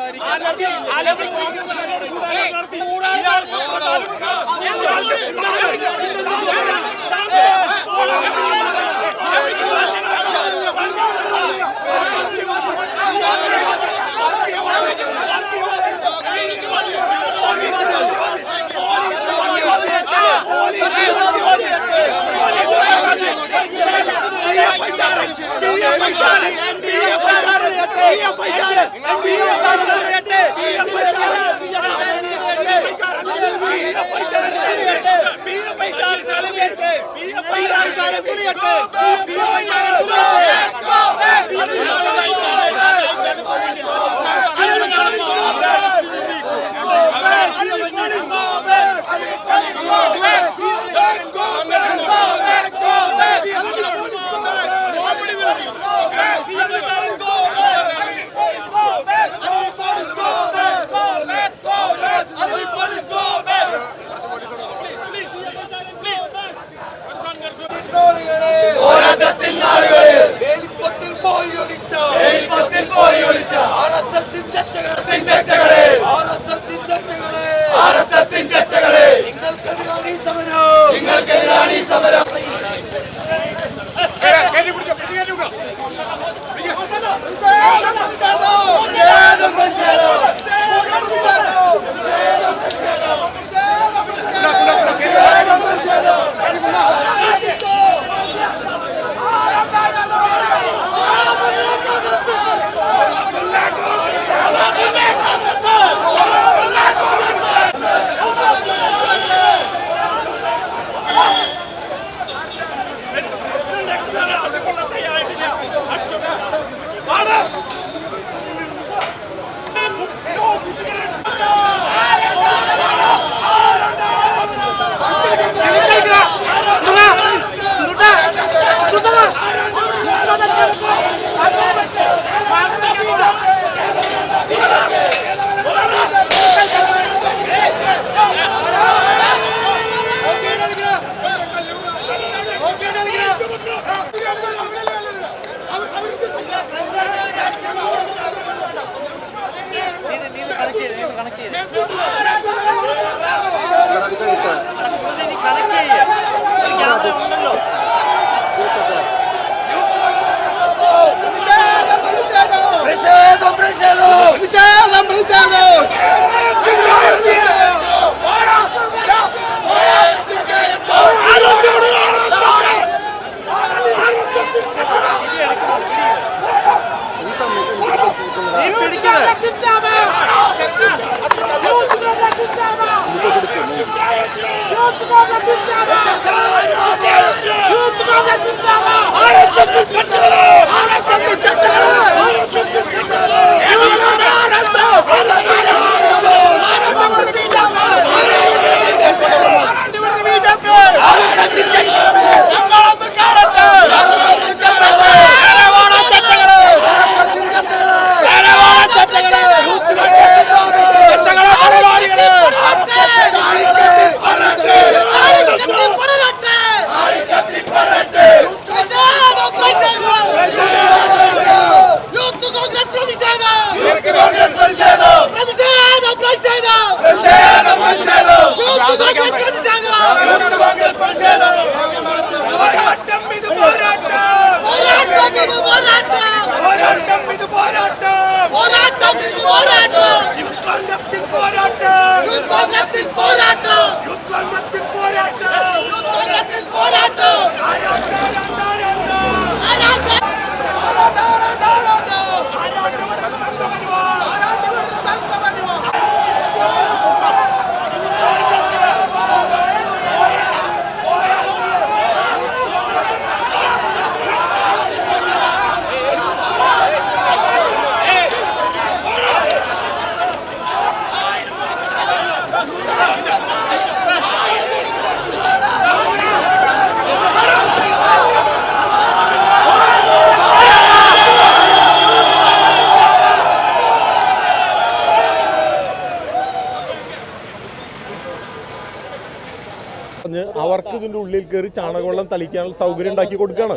സംസാരിക്കാൻ Go back! Go back! Yo tengo não, Branchado, Branchado! അവർക്ക് ഇതിന്റെ ഉള്ളിൽ കയറി ചാണകവെള്ളം തളിക്കാനുള്ള സൗകര്യം ഉണ്ടാക്കി കൊടുക്കുകയാണ്.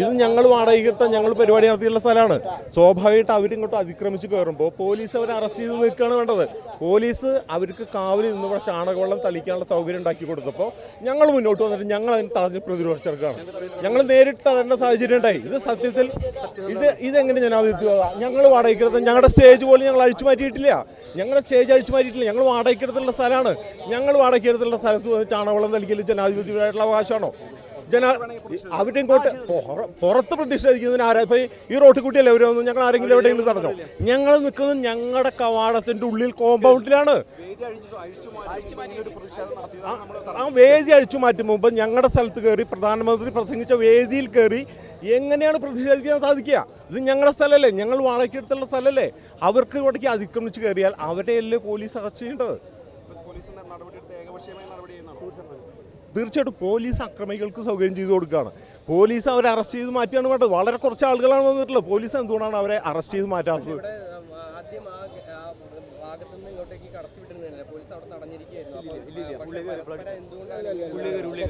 ഇത് ഞങ്ങൾ വാടകയ്ക്കെടുത്ത ഞങ്ങൾ പരിപാടി നടത്തിയുള്ള സ്ഥലമാണ്. സ്വാഭാവികമായിട്ട് അവരിങ്ങോട്ട് അതിക്രമിച്ച് കയറുമ്പോൾ പോലീസ് അവരെ അറസ്റ്റ് ചെയ്ത് നിൽക്കുകയാണ് വേണ്ടത്. പോലീസ് അവർക്ക് കാവലി നിന്ന് ഇവിടെ ചാണകവെള്ളം തളിക്കാനുള്ള സൗകര്യം ഉണ്ടാക്കി കൊടുത്തപ്പോൾ ഞങ്ങൾ മുന്നോട്ട് വന്നിട്ട് ഞങ്ങൾ അതിന് തടഞ്ഞ് പ്രതിരോധിച്ചെടുക്കുകയാണ് ഞങ്ങൾ നേരിട്ട് തടയേണ്ട സാഹചര്യം ഉണ്ടായി. ഇത് സത്യത്തിൽ ഇത് ഇതെങ്ങനെ ജനാധിപത്യം ഞങ്ങൾ വാടകയ്ക്കെടുത്ത് ഞങ്ങളുടെ സ്റ്റേജ് പോലും ഞങ്ങൾ അഴിച്ചു മാറ്റിയിട്ടില്ല. ഞങ്ങളുടെ സ്റ്റേജ് അഴിച്ചു മാറ്റിയിട്ടില്ല. ഞങ്ങൾ വാടകയ്ക്കെടുത്തുള്ള സ്ഥലമാണ്. ഞങ്ങൾ വാടകയ്ക്കെടുത്തുള്ള സ്ഥലത്ത് വന്ന് ചാണകവെള്ളം നൽകിയൽ ജനാധിപത്യമായിട്ടുള്ള അവകാശമാണോ? ജന അവരുടെയും കോട്ട് പുറ- പുറത്ത് പ്രതിഷേധിക്കുന്നതിന് ആരാ? ഇപ്പൊ ഈ റോട്ടിൽ കൂട്ടിയല്ലേ അവർ ഞങ്ങൾ ആരെങ്കിലും എവിടെയെങ്കിലും തടഞ്ഞോ? ഞങ്ങൾ നിൽക്കുന്നത് ഞങ്ങളുടെ കവാടത്തിന്റെ ഉള്ളിൽ കോമ്പൗണ്ടിലാണ്. ആ- വേദി അഴിച്ചു മാറ്റും മുമ്പ് ഞങ്ങളുടെ സ്ഥലത്ത് കയറി പ്രധാനമന്ത്രി പ്രസംഗിച്ച വേദിയിൽ കയറി എങ്ങനെയാണ് പ്രതിഷേധിക്കാൻ സാധിക്കുക? ഇത് ഞങ്ങളുടെ സ്ഥലമല്ലേ ഞങ്ങൾ വാടകയ്ക്കെടുത്തുള്ള സ്ഥലമല്ലേ അവർക്ക് ഇവിടേക്ക് അതിക്രമിച്ച് കയറിയാൽ അവരെയല്ലേ പോലീസ് അറസ്റ്റ് ചെയ്യേണ്ടത്? തീർച്ചയായിട്ടും പോലീസ് അക്രമികൾക്ക് സൗകര്യം ചെയ്തു കൊടുക്കുകയാണ്. പോലീസ് അവരെ അറസ്റ്റ് ചെയ്ത് മാറ്റിയാണ് വേണ്ടത്. വളരെ കുറച്ച് ആളുകളാണ് വന്നിട്ടുള്ളത്. പോലീസ് എന്തുകൊണ്ടാണ് അവരെ അറസ്റ്റ് ചെയ്ത് മാറ്റാത്തത്? ഇവിടെ ആദ്യം ആ ഗ- ആ ഭാഗത്ത് നിന്ന് ഇങ്ങോട്ടേക്ക് കടത്തിവിട്ടിരുന്നില്ല പോലീസ് അവിടെ തടഞ്ഞിരിക്കുകയായിരുന്നു.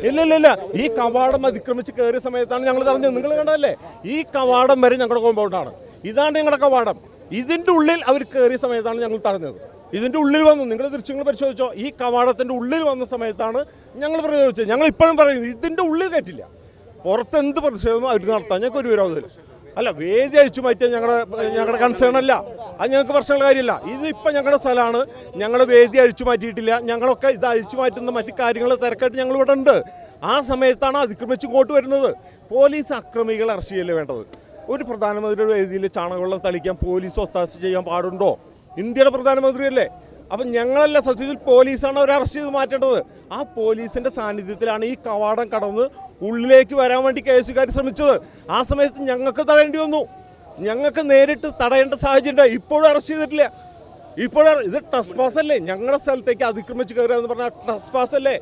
ഇല്ല ഇല്ല ഇല്ല. ഈ കവാടം അതിക്രമിച്ച് കയറിയ സമയത്താണ് ഞങ്ങൾ തടഞ്ഞത് നിങ്ങൾ കണ്ടതല്ലേ? ഈ കവാടം വരെ ഞങ്ങളുടെ കോമ്പൗണ്ടാണ് ഇതാണ് ഞങ്ങളുടെ കവാടം. ഇതിന്റെ ഉള്ളിൽ അവർ കയറിയ സമയത്താണ് ഞങ്ങൾ തടഞ്ഞത്. ഇതിന്റെ ഉള്ളിൽ വന്നു. നിങ്ങൾ ദൃശ്യങ്ങൾ പരിശോധിച്ചോ? ഈ കവാടത്തിന്റെ ഉള്ളിൽ വന്ന സമയത്താണ് ഞങ്ങൾ പ്രതിരോധിച്ചത്. ഞങ്ങൾ ഇപ്പോഴും പറയുന്നത് ഇതിന്റെ ഉള്ളിൽ കയറ്റില്ല. പുറത്ത് എന്ത് പ്രതിഷേധമോ അവർ നടത്താം. ഞങ്ങൾക്ക് ഒരു വിരോധമില്ല അല്ല വേദി അഴിച്ചു മാറ്റിയ ഞങ്ങളുടെ ഞങ്ങളുടെ കൺസേൺ അല്ല. അത് ഞങ്ങൾക്ക് പ്രശ്നമുള്ള കാര്യമില്ല. ഇത് ഇപ്പം ഞങ്ങളുടെ സ്ഥലമാണ്. ഞങ്ങൾ വേദി അഴിച്ചു മാറ്റിയിട്ടില്ല. ഞങ്ങളൊക്കെ ഇത് അഴിച്ചു മാറ്റുന്ന മറ്റു കാര്യങ്ങൾ തിരക്കായിട്ട് ഞങ്ങൾ ഇവിടെ ഉണ്ട്. ആ സമയത്താണ് അതിക്രമിച്ച് ഇങ്ങോട്ട് വരുന്നത്. പോലീസ് അക്രമികൾ അറസ്റ്റ് ചെയ്യല്ലേ വേണ്ടത്? ഒരു പ്രധാനമന്ത്രിയുടെ വേദിയിൽ ചാണകവെള്ളം തളിക്കാൻ പോലീസ് ഒത്താശ ചെയ്യാൻ പാടുണ്ടോ? ഇന്ത്യയുടെ പ്രധാനമന്ത്രിയല്ലേ? അപ്പം ഞങ്ങളല്ല സത്യത്തിൽ പോലീസാണ് അവരെ അറസ്റ്റ് ചെയ്ത് മാറ്റേണ്ടത്? ആ പോലീസിന്റെ സാന്നിധ്യത്തിലാണ് ഈ കവാടം കടന്ന് ഉള്ളിലേക്ക് വരാൻ വേണ്ടി കേസുകാർ ശ്രമിച്ചത്. ആ സമയത്ത് ഞങ്ങൾക്ക് തടയേണ്ടി വന്നു. ഞങ്ങൾക്ക് നേരിട്ട് തടയേണ്ട സാഹചര്യം ഇപ്പോഴും അറസ്റ്റ് ചെയ്തിട്ടില്ല. ഇപ്പോഴും ഇത് ട്രസ്പാസ് അല്ലേ ഞങ്ങളുടെ സ്ഥലത്തേക്ക് അതിക്രമിച്ച് കയറുക എന്ന് പറഞ്ഞാൽ ട്രസ്പാസ് അല്ലേ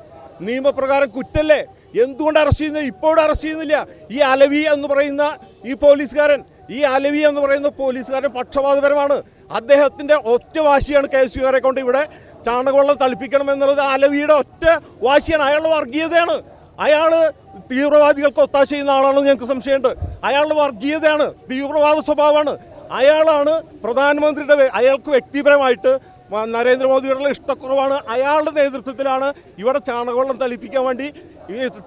നിയമപ്രകാരം കുറ്റല്ലേ? എന്തുകൊണ്ട് അറസ്റ്റ് ചെയ്യുന്നത്? ഇപ്പോഴും അറസ്റ്റ് ചെയ്യുന്നില്ല. ഈ അലവി എന്ന് പറയുന്ന ഈ പോലീസുകാരൻ ഈ അലവി എന്ന് പറയുന്ന പോലീസുകാരൻ പക്ഷപാതപരമാണ്. അദ്ദേഹത്തിന്റെ ഒറ്റ വാശിയാണ് കെ എസ് യുകാരെ കൊണ്ട് ഇവിടെ ചാണകവെള്ളം തളിപ്പിക്കണം എന്നുള്ളത് അലവിയുടെ ഒറ്റ വാശിയാണ്. അയാളുടെ വർഗീയതയാണ്. അയാൾ തീവ്രവാദികൾക്ക് ഒത്താശ ചെയ്യുന്ന ആളാണെന്ന് ഞങ്ങൾക്ക് സംശയമുണ്ട്. അയാളുടെ വർഗീയതയാണ് തീവ്രവാദ സ്വഭാവമാണ്. അയാളാണ് പ്രധാനമന്ത്രിയുടെ അയാൾക്ക് വ്യക്തിപരമായിട്ട് നരേന്ദ്രമോദിയോടുള്ള ഇഷ്ടക്കുറവാണ്. അയാളുടെ നേതൃത്വത്തിലാണ് ഇവിടെ ചാണകവെള്ളം തളിപ്പിക്കാൻ വേണ്ടി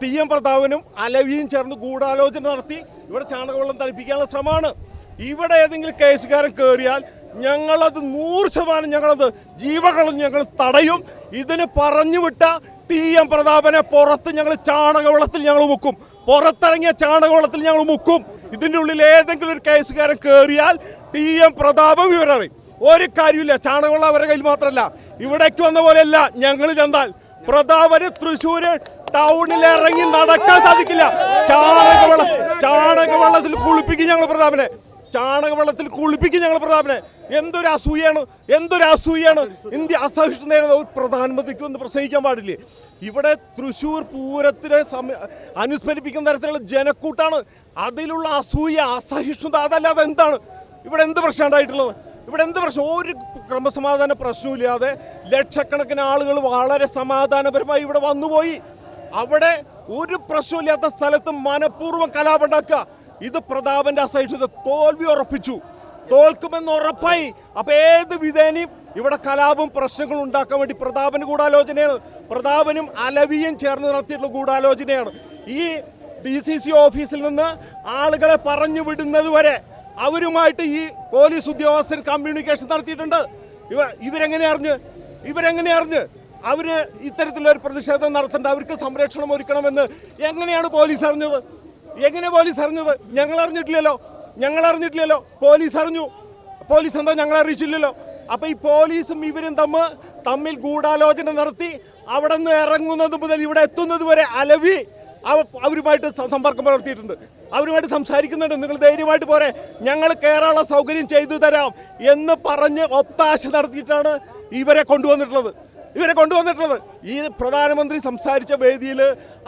ടി എം പ്രതാപനും അലവിയും ചേർന്ന് ഗൂഢാലോചന നടത്തി ഇവിടെ ചാണകവെള്ളം തളിപ്പിക്കാനുള്ള ശ്രമമാണ്. ഇവിടെ ഏതെങ്കിലും കേസുകാരൻ കയറിയാൽ ഞങ്ങളത് നൂറ് ശതമാനം ഞങ്ങളത് ജീവകളും ഞങ്ങൾ തടയും. ഇതിന് പറഞ്ഞു വിട്ട ടി എം പ്രതാപനെ പുറത്ത് ഞങ്ങൾ ചാണകവളത്തിൽ ഞങ്ങൾ മുക്കും. പുറത്തിറങ്ങിയ ചാണകവളത്തിൽ ഞങ്ങൾ മുക്കും. ഇതിന്റെ ഉള്ളിൽ ഏതെങ്കിലും ഒരു കേസുകാരൻ കയറിയാൽ ടി എം പ്രതാപം വിവരം ഒരു കാര്യമില്ല ചാണകവെള്ളം അവരുടെ കയ്യിൽ മാത്രമല്ല. ഇവിടേക്ക് വന്ന പോലെയല്ല ഞങ്ങൾ ചെന്നാൽ. പ്രതാപന് തൃശ്ശൂര് ടൗണിൽ ഇറങ്ങി നടക്കാൻ സാധിക്കില്ല. ചാണകവെള്ളം ചാണകവളത്തിൽ കുളിപ്പിക്കും ഞങ്ങൾ പ്രതാപനെ. ചാണകവെള്ളത്തിൽ കുളിപ്പിക്കും ഞങ്ങൾ പ്രതാപനെ. എന്തൊരു അസൂയാണ് എന്തൊരു അസൂയാണ്. ഇന്ത്യ അസഹിഷ്ണുതയാണ് ഒരു പ്രധാനമന്ത്രിക്കും ഒന്ന് പ്രസംഗിക്കാൻ പാടില്ലേ? ഇവിടെ തൃശ്ശൂർ പൂരത്തിനെ സമ അനുസ്മരിപ്പിക്കുന്ന തരത്തിലുള്ള ജനക്കൂട്ടാണ്. അതിലുള്ള അസൂയ അസഹിഷ്ണുത അതല്ലാതെ എന്താണ്? ഇവിടെ എന്ത് പ്രശ്നം ഉണ്ടായിട്ടുള്ളത്? ഇവിടെ എന്ത് പ്രശ്നം? ഒരു ക്രമസമാധാന പ്രശ്നമില്ലാതെ ലക്ഷക്കണക്കിന് ആളുകൾ വളരെ സമാധാനപരമായി ഇവിടെ വന്നുപോയി. അവിടെ ഒരു പ്രശ്നമില്ലാത്ത സ്ഥലത്ത് മനഃപൂർവം കലാപുണ്ടാക്കുക ഇത് പ്രതാപന്റെ അസഹിഷ്ണുത തോൽവി ഉറപ്പിച്ചു. തോൽക്കുമെന്ന് ഉറപ്പായി. അപ്പൊ ഏത് വിധേനയും ഇവിടെ കലാപം പ്രശ്നങ്ങളും ഉണ്ടാക്കാൻ വേണ്ടി പ്രതാപന് ഗൂഢാലോചനയാണ്. പ്രതാപനും അലവിയും ചേർന്ന് നടത്തിയിട്ടുള്ള ഗൂഢാലോചനയാണ്. ഈ ഡി സി സി ഓഫീസിൽ നിന്ന് ആളുകളെ പറഞ്ഞു വിടുന്നത് വരെ അവരുമായിട്ട് ഈ പോലീസ് ഉദ്യോഗസ്ഥർ കമ്മ്യൂണിക്കേഷൻ നടത്തിയിട്ടുണ്ട്. ഇവ ഇവരെങ്ങനെ അറിഞ്ഞ്? ഇവരെങ്ങനെ അറിഞ്ഞ്? അവർ ഇത്തരത്തിലൊരു പ്രതിഷേധം നടത്തേണ്ട അവർക്ക് സംരക്ഷണം ഒരുക്കണമെന്ന് എങ്ങനെയാണ് പോലീസ് അറിഞ്ഞത്? എങ്ങനെ പോലീസ് അറിഞ്ഞത്? ഞങ്ങൾ അറിഞ്ഞിട്ടില്ലല്ലോ ഞങ്ങൾ അറിഞ്ഞിട്ടില്ലല്ലോ പോലീസ് അറിഞ്ഞു. പോലീസ് എന്താ ഞങ്ങൾ അറിയിച്ചില്ലല്ലോ. അപ്പൊ ഈ പോലീസും ഇവരും തമ്മ തമ്മിൽ ഗൂഢാലോചന നടത്തി അവിടെ നിന്ന് ഇറങ്ങുന്നത് മുതൽ ഇവിടെ എത്തുന്നത് വരെ അലവി അവ- അവരുമായിട്ട് സമ്പർക്കം പുലർത്തിയിട്ടുണ്ട്. അവരുമായിട്ട് സംസാരിക്കുന്നുണ്ട്. നിങ്ങൾ ധൈര്യമായിട്ട് പോരെ. ഞങ്ങൾ കയറാനുള്ള സൗകര്യം ചെയ്തു തരാം എന്ന് പറഞ്ഞ് ഒത്താശ നടത്തിയിട്ടാണ് ഇവരെ കൊണ്ടുവന്നിട്ടുള്ളത്. ഇവരെ കൊണ്ടുവന്നിട്ടുള്ളത്. ഈ പ്രധാനമന്ത്രി സംസാരിച്ച വേദിയിൽ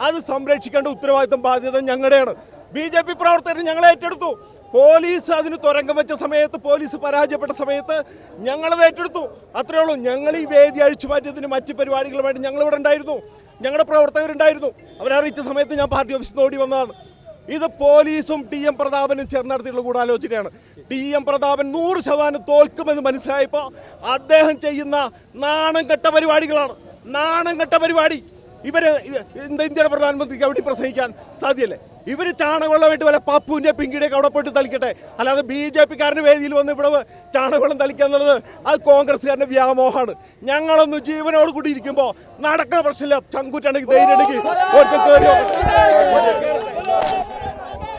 അത് സംരക്ഷിക്കേണ്ട ഉത്തരവാദിത്തം ബാധ്യത ഞങ്ങളുടെയാണ്. ബി ജെ പി പ്രവർത്തകർ ഞങ്ങൾ ഏറ്റെടുത്തു. പോലീസ് അതിന് തുരങ്കം വെച്ച സമയത്ത് പോലീസ് പരാജയപ്പെട്ട സമയത്ത് ഞങ്ങളത് ഏറ്റെടുത്തു. അത്രേ ഉള്ളൂ. ഞങ്ങൾ ഈ വേദി അഴിച്ചു മാറ്റിയതിന് മറ്റ് പരിപാടികളുമായിട്ട് ഞങ്ങളിവിടെ ഉണ്ടായിരുന്നു. ഞങ്ങളുടെ പ്രവർത്തകരുണ്ടായിരുന്നു. അവരറിയിച്ച സമയത്ത് ഞാൻ പാർട്ടി ഓഫീസിൽ നിന്ന് ഓടി വന്നതാണ്. ഇത് പോലീസും ടി എം പ്രതാപനും ചേർന്ന് നടത്തിയിട്ടുള്ള ഗൂഢാലോചനയാണ്. ടി എം പ്രതാപൻ നൂറ് ശതമാനം തോൽക്കുമെന്ന് മനസ്സിലായപ്പോൾ അദ്ദേഹം ചെയ്യുന്ന നാണം കെട്ട പരിപാടികളാണ്. നാണം കെട്ട പരിപാടി. ഇവർ ഇന്ത്യയുടെ പ്രധാനമന്ത്രിക്ക് അവിടെ പ്രസംഗിക്കാൻ സാധ്യല്ലേ? ഇവർ ചാണകവെള്ളമായിട്ട് വല്ല പപ്പുവിന്റെ പിങ്കിയുടെ അവിടെ പോയിട്ട് തളിക്കട്ടെ? അല്ലാതെ ബി ജെ പിക്കാരന്റെ വേദിയിൽ വന്ന് ഇവിടെ ചാണകവെള്ളം തളിക്കുക എന്നുള്ളത് അത് കോൺഗ്രസ്സുകാരന്റെ വ്യാമോഹമാണ്. ഞങ്ങളൊന്ന് ജീവനോട് കൂടി ഇരിക്കുമ്പോൾ നടക്കുന്ന പ്രശ്നമില്ല. ചങ്കൂറ്റാണെങ്കിൽ ധൈര്യം ഉണ്ടെങ്കിൽ.